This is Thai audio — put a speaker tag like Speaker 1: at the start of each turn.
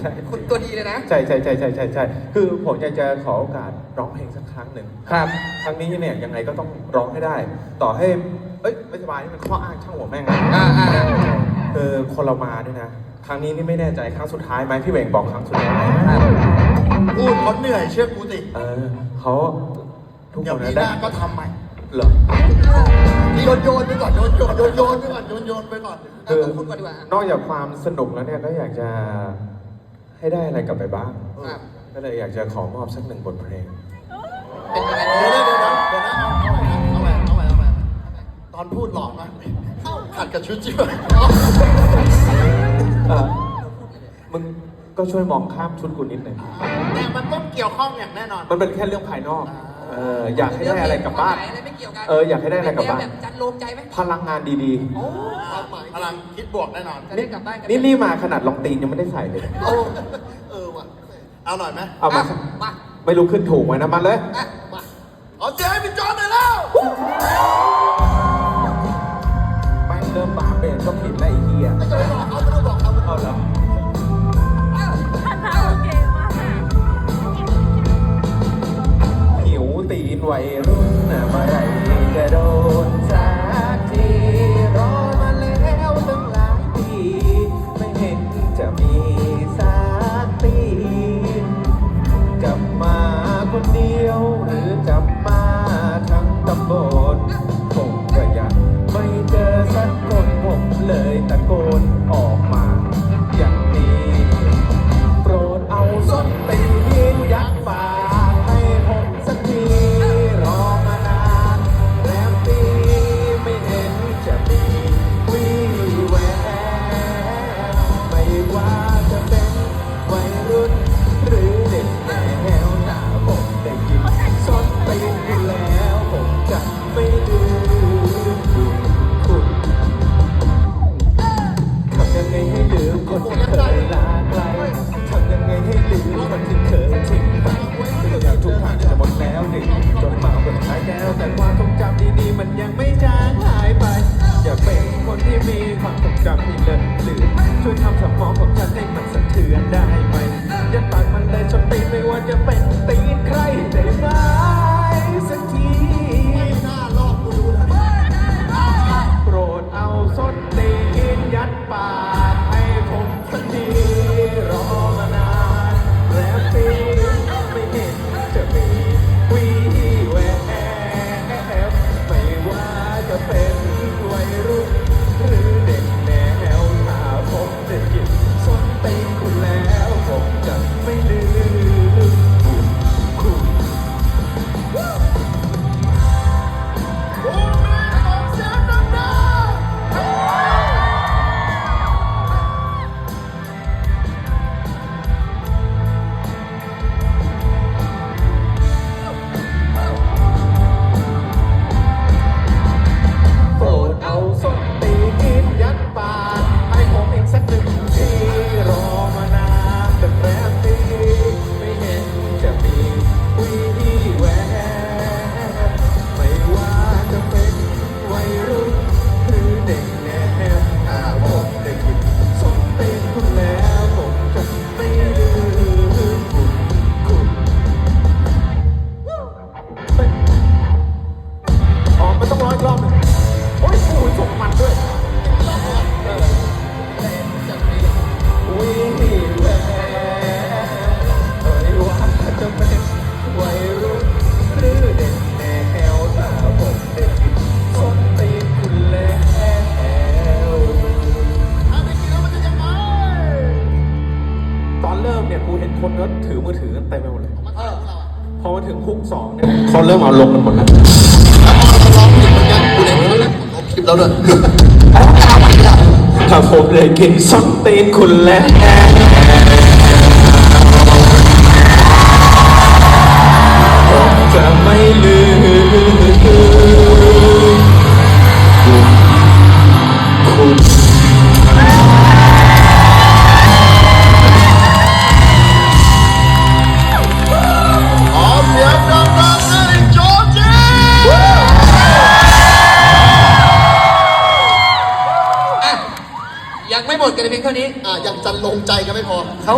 Speaker 1: ใช่
Speaker 2: คุณตัวดีเลยนะ
Speaker 1: ใช่ใช่ใช่ใช่ใช่ใช่คือผมอยากจะขอโอกาสร้องเพลงสักครั้งหนึ่ง
Speaker 2: ครับ
Speaker 1: ครั้งนี้เนี่ยยังไงก็ต้องร้องให้ได้ ต่อให้เอ้ยไม่สบายนี่มันข้ออ้างช่างหัวแม่งนะ
Speaker 2: อ่าอ่าอ่า
Speaker 1: เออคนเรามาด้วยนะครั้งนี้นี่ไม่แน่ใจครั้งสุดท้ายไหมพี่เวงบอกครั้งสุดท้าย
Speaker 3: พูดเขาเหนื่อยเชื่อกูสิ
Speaker 1: เออเขาทุก
Speaker 3: เดี๋
Speaker 1: ค
Speaker 3: ยวนปี
Speaker 1: นะ
Speaker 3: ห
Speaker 1: ได้
Speaker 3: น้าก็ทำใหม่
Speaker 1: เหรอ
Speaker 3: โยนโยนไปก่อนโยนโยนโยนโยนไปก่อนโยนโยนไปก่อน
Speaker 2: เอาตัวคุณก่อนดีกว่า
Speaker 1: นอกจากความสนุกแล้วเนี่ยก็อยากจะ ให้ได้อะไรกลับไปบ้าง
Speaker 2: ครับ
Speaker 1: ก็เลยอยากจะขอมอบสักหนึ่งบทเพลง
Speaker 2: เป็นยังไง
Speaker 3: เดี๋ยวเดี๋ยวเดี๋ยวเดี๋ยวเดี๋ยวนะเอาใหม่เอาใหม่เอาใหม่ตอนพูดหลอนมากขัดกับชุดจีบ
Speaker 1: เออมึงก็ช่วยมองข้ามชุดกูนิดหนึ่ง
Speaker 3: แต่มันต้องเกี่ยวข้องอย่างแน่นอน
Speaker 1: มันเป็นแค่เรื่องภายนอก เอออยากให้ได้อะไรกลับบ้าน
Speaker 2: อะไรไม่เกี่ยวกัน
Speaker 1: เอออยากให้ได้อะไรกลับบ้าน
Speaker 2: แบบจันโลงใจไหม
Speaker 1: พลังงานดี
Speaker 2: โอ้ความหมาย
Speaker 3: พ ลังคิดบวกแน่นอน
Speaker 2: จะได้กลับบ้านกั
Speaker 1: ๆนี่นี่มาขนาดรองตีนยังไม่ได้ใส่เลย
Speaker 3: โอ้เออว่ะเอาหน่อยไหม
Speaker 1: เอามาะ
Speaker 2: มา
Speaker 1: ไม่รู้ขึ้นถูกไหมนะมันเลย
Speaker 2: อะ
Speaker 3: มาเอาเสียงให้พี่จอนหน่อยแล้ว
Speaker 1: ไม่เริ่มมาเป็นก็ผิดแล้วไอ้เหี้ย
Speaker 3: ไม่ต้องไปบอกเขาไม่ต้องบอกเขา
Speaker 1: เอาแล้ว
Speaker 2: เอ้า
Speaker 4: คาราโอเกะมาก
Speaker 1: หิวตีนวัยรุ่น ยวหรือจะมา มันยังไม่จางหายไป อยากเป็นคนที่มีความทรงจำที่เลิศหรือช่วยทำสมองของฉันให้มันสะเทือนได้ไหมอย่าตัดมันเลยจนตีไม่ว่าจะเป็นตีใครได้ไหมสักที
Speaker 3: ไม่น่ารอบกูดูเลย
Speaker 1: โปรดเอาส้นตีนยัดปากให้ผมสักทีรอมานานแล้วปีไม่เห็นจะมีวี ผมจะหยิบสนไปคุณแล้วผมจะไม่ลืม เริ่มเนี่ยกูเห็นคนก็ถือมือถือกันเต็มไปหมดเลย
Speaker 3: มันเออเราอะ
Speaker 1: พอมาถึงฮุกสองเนี่ยเขาเริ่มเอาลงกันหมดแล้ว
Speaker 3: แล้วพอเราร้องผิดเหมือนกันกูเห็นเขาเนี่ยลบคลิปแล้วด้วย
Speaker 1: ถ้าผมเลยกินส้นตีนคุณแล้ว
Speaker 3: อะ
Speaker 2: ยังไม่หมดกันเพียงเท่านี้
Speaker 3: อ่ายังจันลงใจกันไม่พอ
Speaker 2: เขา